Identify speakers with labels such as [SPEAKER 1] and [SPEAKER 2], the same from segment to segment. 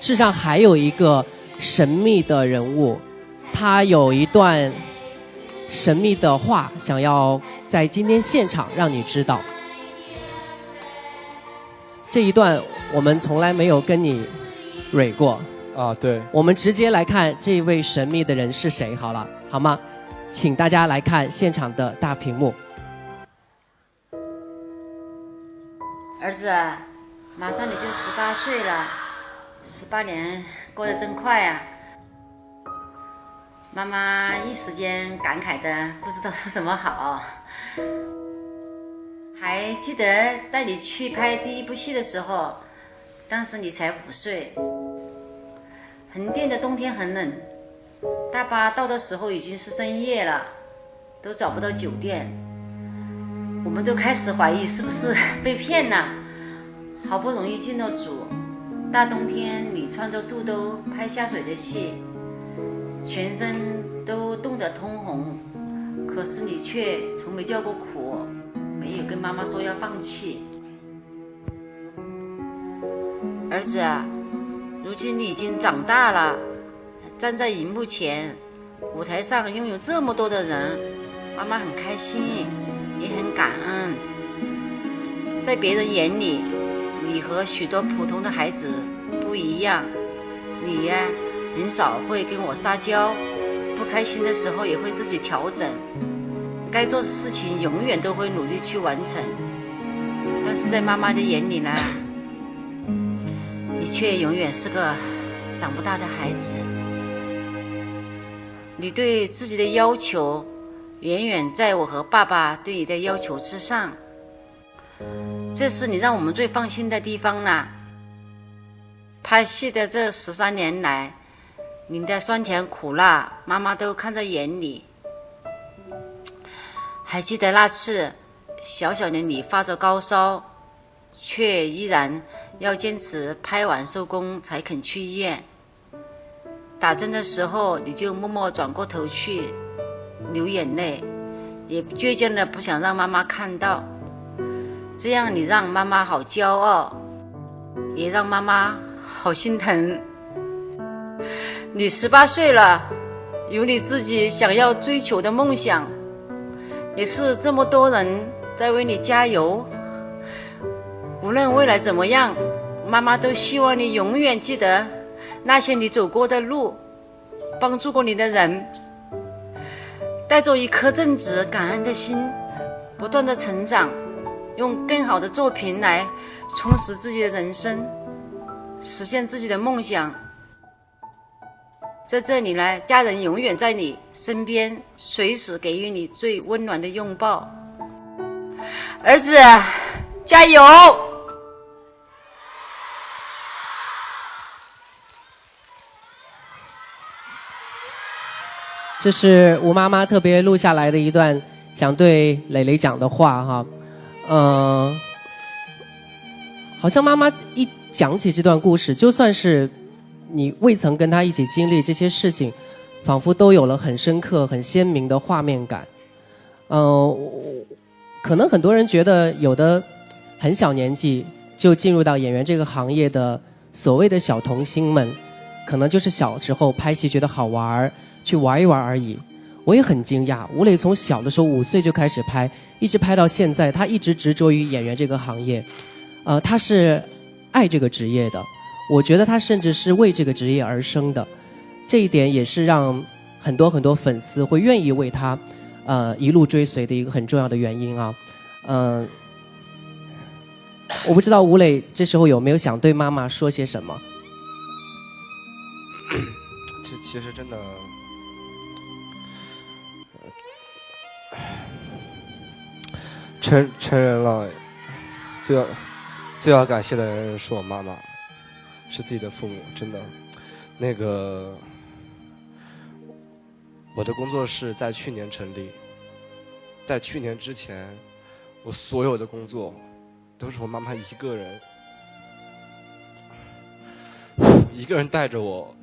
[SPEAKER 1] 世上还有一个神秘的人物，他有一段神秘的话，想要在今天现场让你知道。这一段我们从来没有跟你蕊过
[SPEAKER 2] 啊，对，
[SPEAKER 1] 我们直接来看这位神秘的人是谁好了，好吗？请大家来看现场的大屏幕。
[SPEAKER 3] 儿子，马上你就十八岁了，十八年过得真快啊！妈妈一时间感慨的不知道说什么好。还记得带你去拍第一部戏的时候，当时你才五岁。横店的冬天很冷，大巴到的时候已经是深夜了，都找不到酒店。我们都开始怀疑是不是被骗了。好不容易进了组，大冬天你穿着肚兜拍下水的戏，全身都冻得通红，可是你却从没叫过苦，没有跟妈妈说要放弃。儿子啊，如今你已经长大了，站在荧幕前，舞台上拥有这么多的人，妈妈很开心，也很感恩。在别人眼里，你和许多普通的孩子不一样，你呀很少会跟我撒娇，不开心的时候也会自己调整，该做的事情永远都会努力去完成。但是在妈妈的眼里呢，你却永远是个长不大的孩子。你对自己的要求远远在我和爸爸对你的要求之上。这是你让我们最放心的地方了。拍戏的这十三年来，你的酸甜苦辣，妈妈都看在眼里。还记得那次，小小的你发着高烧，却依然要坚持拍完收工才肯去医院。打针的时候，你就默默转过头去，流眼泪，也倔强的不想让妈妈看到。这样你让妈妈好骄傲，也让妈妈好心疼。你十八岁了，有你自己想要追求的梦想，也是这么多人在为你加油。无论未来怎么样，妈妈都希望你永远记得那些你走过的路，帮助过你的人，带着一颗正直感恩的心，不断的成长。用更好的作品来充实自己的人生，实现自己的梦想。在这里呢，家人永远在你身边，随时给予你最温暖的拥抱。儿子，加油！
[SPEAKER 1] 这是吴妈妈特别录下来的一段想对磊磊讲的话哈。嗯，好像妈妈一讲起这段故事，就算是你未曾跟她一起经历这些事情，仿佛都有了很深刻、很鲜明的画面感。嗯，可能很多人觉得有的很小年纪就进入到演员这个行业的所谓的小童星们，可能就是小时候拍戏觉得好玩儿，去玩一玩而已。我也很惊讶，吴磊从小的时候五岁就开始拍，一直拍到现在，他一直执着于演员这个行业，呃，他是爱这个职业的，我觉得他甚至是为这个职业而生的，这一点也是让很多很多粉丝会愿意为他，呃，一路追随的一个很重要的原因啊，嗯，我不知道吴磊这时候有没有想对妈妈说些什么？
[SPEAKER 2] 其其实真的。成成人了，最要最要感谢的人是我妈妈，是自己的父母，真的。那个，我的工作室在去年成立，在去年之前，我所有的工作都是我妈妈一个人，一个人带着我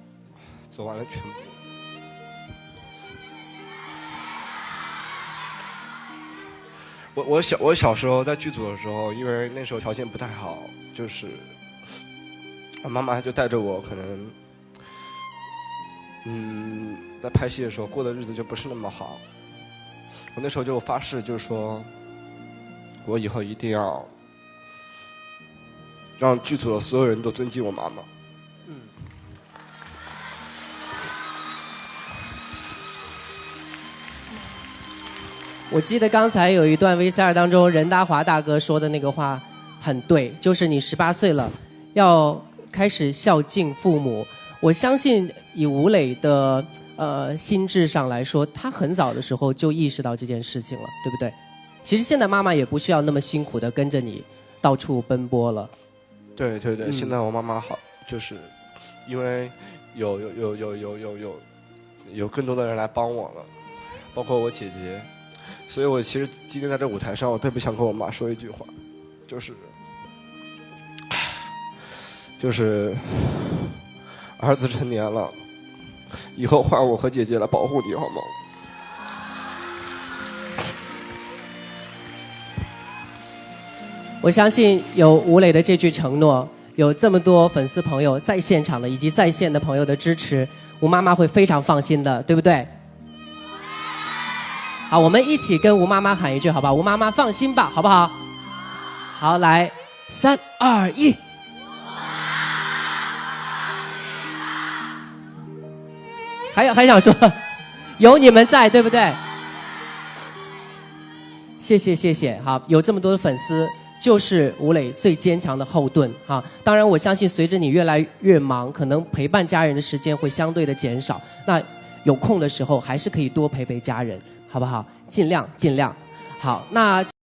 [SPEAKER 2] 走完了全部。我我小我小时候在剧组的时候，因为那时候条件不太好，就是妈妈就带着我，可能，嗯，在拍戏的时候过的日子就不是那么好。我那时候就发誓，就是说，我以后一定要让剧组的所有人都尊敬我妈妈。
[SPEAKER 1] 我记得刚才有一段 VCR 当中，任达华大哥说的那个话很对，就是你十八岁了，要开始孝敬父母。我相信以吴磊的呃心智上来说，他很早的时候就意识到这件事情了，对不对？其实现在妈妈也不需要那么辛苦的跟着你到处奔波了。
[SPEAKER 2] 对对对，
[SPEAKER 1] 嗯
[SPEAKER 2] 现在我妈妈好，就是因为有有有有有有有有更多的人来帮我了，包括我姐姐，所以我其实今天在这舞台上，我特别想跟我妈说一句话，就是 就是儿子成年了，以后换我和姐姐来保护你好吗？
[SPEAKER 1] 我相信有吴磊的这句承诺，有这么多粉丝朋友在现场的以及在线的朋友的支持，吴妈妈会非常放心的，对不对？我们一起跟吴妈妈喊一句，好吧？吴妈妈放心吧，好不好？好，来，三二一。还有还想说，有你们在，对不对？谢谢谢谢，好，有这么多的粉丝，就是吴磊最坚强的后盾哈。当然，我相信随着你越来越忙，可能陪伴家人的时间会相对的减少。那有空的时候，还是可以多陪陪家人，好不好？尽量尽量。好，那。